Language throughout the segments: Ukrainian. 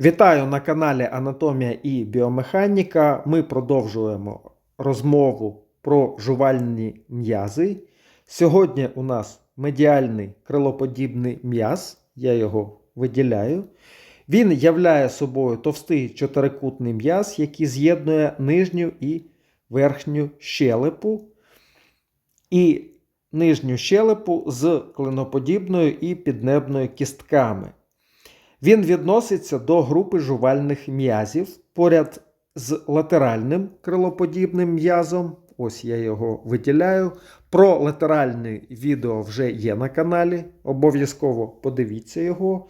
Вітаю на каналі Анатомія і Біомеханіка. Ми продовжуємо розмову про жувальні м'язи. Сьогодні у нас медіальний крилоподібний м'яз, я його виділяю. Він являє собою товстий чотирикутний м'яз, який з'єднує нижню і верхню щелепу, і нижню щелепу з клиноподібною і піднебною кістками. Він відноситься до групи жувальних м'язів поряд з латеральним крилоподібним м'язом. Ось я його виділяю. Про латеральне відео вже є на каналі. Обов'язково подивіться його.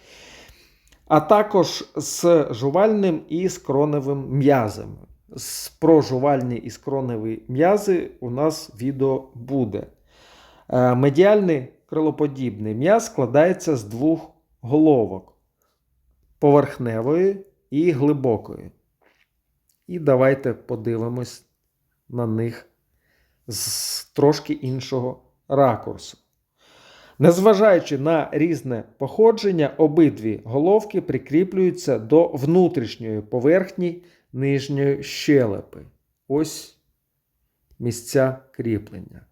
А також з жувальним і скроневим м'язами. З- Про жувальні і скроневі м'язи у нас відео буде. Е, Медіальний крилоподібний м'яз складається з двох головок поверхневої і глибокої. І давайте подивимось на них з трошки іншого ракурсу. Незважаючи на різне походження, обидві головки прикріплюються до внутрішньої поверхні нижньої щелепи. Ось місця кріплення.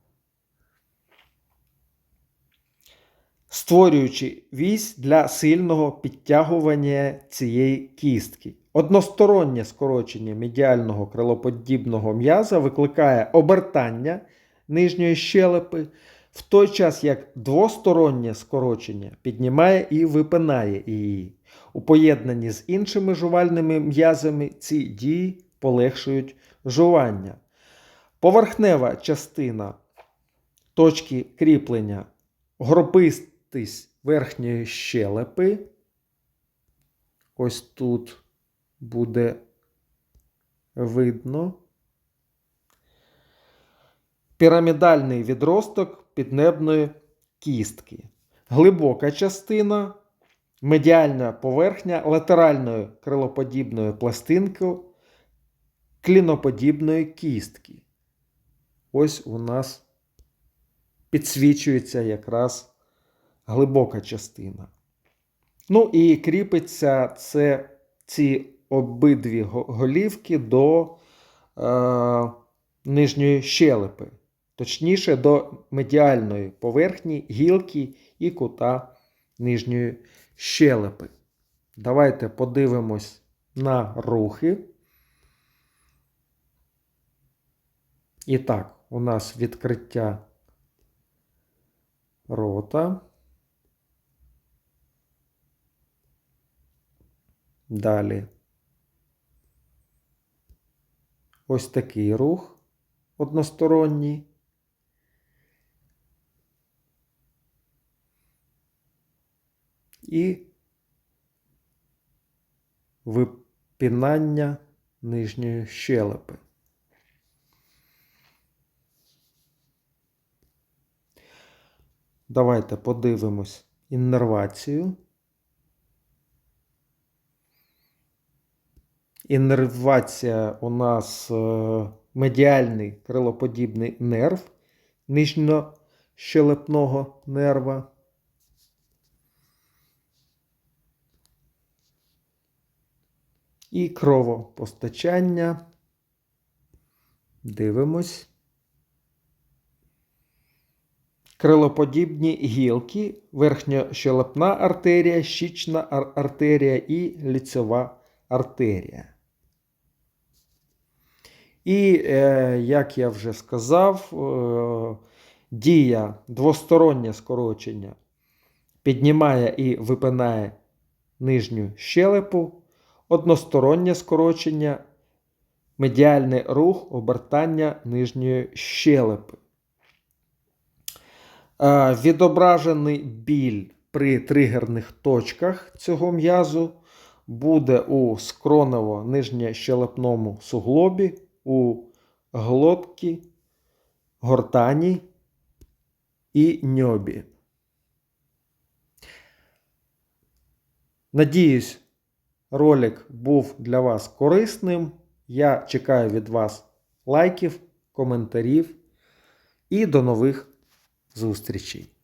Створюючи вісь для сильного підтягування цієї кістки. Одностороннє скорочення медіального крилоподібного м'яза викликає обертання нижньої щелепи, в той час як двостороннє скорочення піднімає і випинає її. У поєднанні з іншими жувальними м'язами ці дії полегшують жування. Поверхнева частина точки кріплення гробистість верхньої щелепи. Ось тут буде видно. Пірамідальний відросток піднебної кістки. Глибока частина, медіальна поверхня латеральної крилоподібної пластинки кліноподібної кістки. Ось у нас підсвічується якраз глибока частина. Ну і кріпиться це ці обидві голівки до е, нижньої щелепи, точніше до медіальної поверхні гілки і кута нижньої щелепи. Давайте подивимось на рухи. І так, у нас відкриття рота. Далі. Ось такий рух односторонній. І випінання нижньої щелепи. Давайте подивимось іннервацію. Іннервація у нас е, медіальний крилоподібний нерв нижньощелепного нерва. І кровопостачання. Дивимось. Крилоподібні гілки, верхньощелепна артерія, щічна артерія і ліцева артерія. І, е, як я вже сказав, е, дія двостороннє скорочення піднімає і випинає нижню щелепу, одностороннє скорочення, медіальний рух обертання нижньої щелепи. Е, Відображений біль при тригерних точках цього м'язу буде у скроново-нижньощелепному суглобі, у глотці, гортані і ньобі. Надіюсь, ролик був для вас корисним. Я чекаю від вас лайків, коментарів і до нових зустрічей.